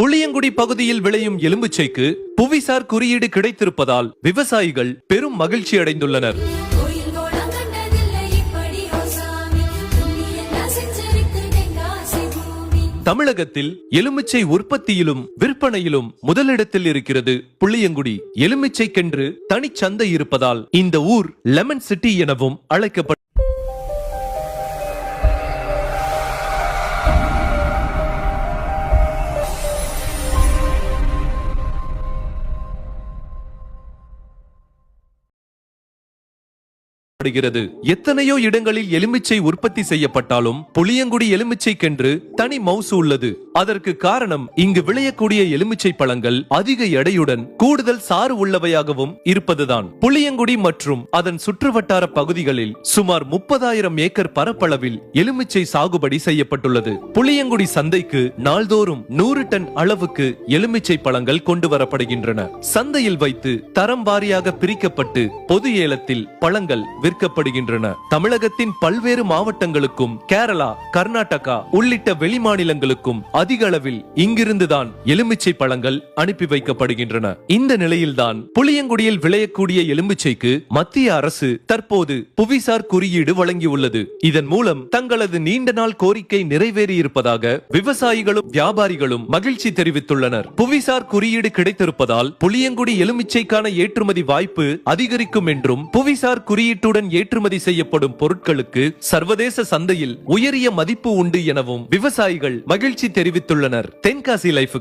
புளியங்குடி பகுதியில் விளையும் எலும்புச்சைக்கு புவிசார் குறியீடு கிடைத்திருப்பதால் விவசாயிகள் பெரும் மகிழ்ச்சி அடைந்துள்ளனர். தமிழகத்தில் எலுமிச்சை உற்பத்தியிலும் விற்பனையிலும் முதலிடத்தில் இருக்கிறது புளியங்குடி. எலுமிச்சைக்கென்று தனிச்சந்தை இருப்பதால் இந்த ஊர் லெமன் சிட்டி எனவும் அழைக்கப்படும் காணப்படுகிறது. எத்தனையோ இடங்களில் எலுமிச்சை உற்பத்தி செய்யப்பட்டாலும் புளியங்குடி எலுமிச்சைக்கென்று தனி மவுசு உள்ளது. அதற்கு காரணம் இங்கு விளையக்கூடிய எலுமிச்சை பழங்கள் அதிக எடையுடன் கூடுதல் சாறு உள்ளவையாகவும் இருப்பதுதான். புளியங்குடி மற்றும் அதன் சுற்றுவட்டார பகுதிகளில் சுமார் முப்பதாயிரம் ஏக்கர் பரப்பளவில் எலுமிச்சை சாகுபடி செய்யப்பட்டுள்ளது. புளியங்குடி சந்தைக்கு நாள்தோறும் நூறு டன் அளவுக்கு எலுமிச்சை பழங்கள் கொண்டு வரப்படுகின்றன. சந்தையில் வைத்து தரம் வாரியாக பிரிக்கப்பட்டு பொது ஏலத்தில் பழங்கள் விற்கப்படுகின்றன தமிழகத்தின் பல்வேறு மாவட்டங்களுக்கும் கேரளா கர்நாடகா உள்ளிட்ட வெளிமாநிலங்களுக்கும் அதிக அளவில் இங்கிருந்துதான் எலுமிச்சை பழங்கள் அனுப்பி வைக்கப்படுகின்றன. இந்த நிலையில்தான் புளியங்குடியில் விளையக்கூடிய எலுமிச்சைக்கு மத்திய அரசு தற்போது புவிசார் குறியீடு வழங்கியுள்ளது. இதன் மூலம் தங்களது நீண்ட நாள் கோரிக்கை நிறைவேறியிருப்பதாக விவசாயிகளும் வியாபாரிகளும் மகிழ்ச்சி தெரிவித்துள்ளனர். புவிசார் குறியீடு கிடைத்திருப்பதால் புளியங்குடி எலுமிச்சைக்கான ஏற்றுமதி வாய்ப்பு அதிகரிக்கும் என்றும் புவிசார் குறியீட்டுடன் ஏற்றுமதி செய்யப்படும் பொருட்களுக்கு சர்வதேச சந்தையில் உயரிய மதிப்பு உண்டு எனவும் விவசாயிகள் மகிழ்ச்சி தெரிவித்துள்ளனர். தென்காசி லைஃப்